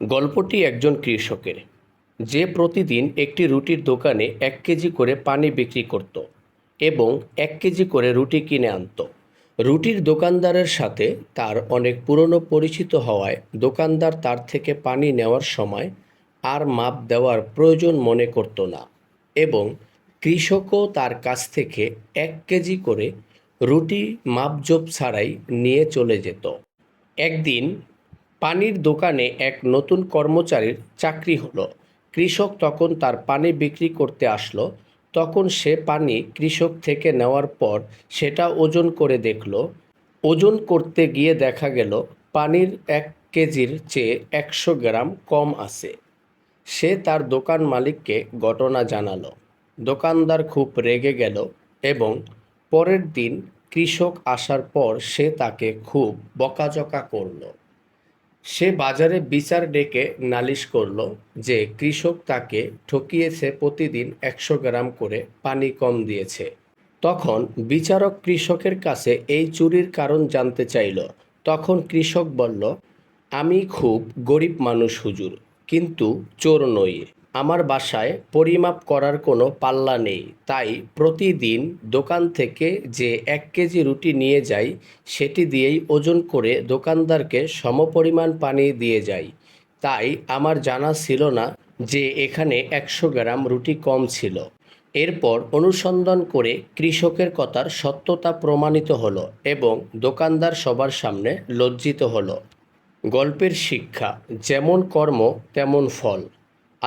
গল্পটি একজন কৃষকের। যে প্রতিদিন একটি রুটির দোকানে এক কেজি করে পানি বিক্রি করত এবং এক কেজি করে রুটি কিনে আনত। রুটির দোকানদারের সাথে তার অনেক পুরনো পরিচিত হওয়ায় দোকানদার তার থেকে পানি নেওয়ার সময় আর মাপ দেওয়ার প্রয়োজন মনে করত না এবং কৃষকও তার কাছ থেকে এক কেজি করে রুটি মাপজোপ ছাড়াই নিয়ে চলে যেত। একদিন পানির দোকানে এক নতুন কর্মচারীর চাকরি হলো। কৃষক তখন তার পানি বিক্রি করতে আসলো। তখন সে পানি কৃষক থেকে নেওয়ার পর সেটা ওজন করে দেখল। ওজন করতে গিয়ে দেখা গেল, পানির এক কেজির চেয়ে একশো গ্রাম কম আছে। সে তার দোকান মালিককে ঘটনা জানালো। দোকানদার খুব রেগে গেল এবং পরের দিন কৃষক আসার পর সে তাকে খুব বকাঝকা করল। সে বাজারে বিচার ডেকে নালিশ করল যে কৃষক তাকে ঠকিয়েছে প্রতিদিন একশো গ্রাম করে পানি কম দিয়েছে। তখন বিচারক কৃষকের কাছে এই চুরির কারণ জানতে চাইল। তখন কৃষক বলল, আমি খুব গরিব মানুষ হুজুর, কিন্তু চোর নই। আমার বাসায় পরিমাপ করার কোনো পাল্লা নেই, তাই প্রতিদিন দোকান থেকে যে এক কেজি রুটি নিয়ে যাই, সেটি দিয়েই ওজন করে দোকানদারকে সমপরিমাণ পানি দিয়ে যাই। তাই আমার জানা ছিল না যে এখানে একশো গ্রাম রুটি কম ছিল। এরপর অনুসন্ধান করে কৃষকের কথার সত্যতা প্রমাণিত হলো এবং দোকানদার সবার সামনে লজ্জিত হলো। গল্পের শিক্ষা, যেমন কর্ম, তেমন ফল।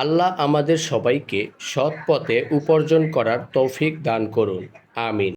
আল্লাহ আমাদের সবাইকে সৎ পথে উপার্জন করার তৌফিক দান করুন। আমিন।